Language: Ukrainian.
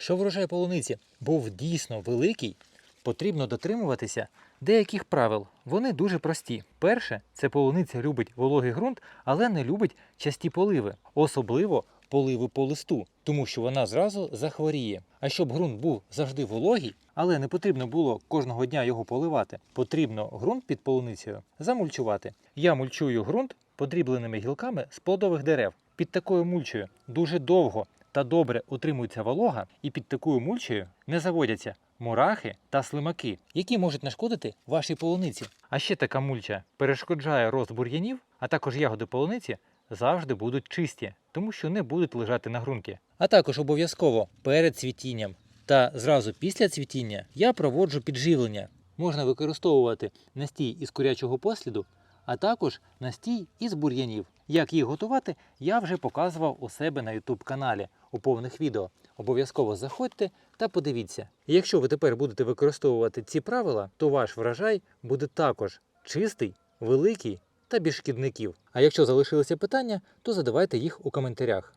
Щоб врожай полуниці був дійсно великий, потрібно дотримуватися деяких правил. Вони дуже прості. Перше, це полуниця любить вологий ґрунт, але не любить часті поливи, особливо поливи по листу, тому що вона зразу захворіє. А щоб ґрунт був завжди вологий, але не потрібно було кожного дня його поливати, потрібно ґрунт під полуницею замульчувати. Я мульчую ґрунт подрібленими гілками з плодових дерев. Під такою мульчею дуже довго та добре утримується волога, і під такою мульчею не заводяться мурахи та слимаки, які можуть нашкодити вашій полуниці. А ще така мульча перешкоджає рост бур'янів, а також ягоди полуниці завжди будуть чисті, тому що не будуть лежати на ґрунті. А також обов'язково перед цвітінням та зразу після цвітіння я проводжу підживлення. Можна використовувати настій із курячого посліду, а також настій із бур'янів. Як їх готувати, я вже показував у себе на YouTube каналі у повних відео. Обов'язково заходьте та подивіться. Якщо ви тепер будете використовувати ці правила, то ваш врожай буде також чистий, великий та без шкідників. А якщо залишилися питання, то задавайте їх у коментарях.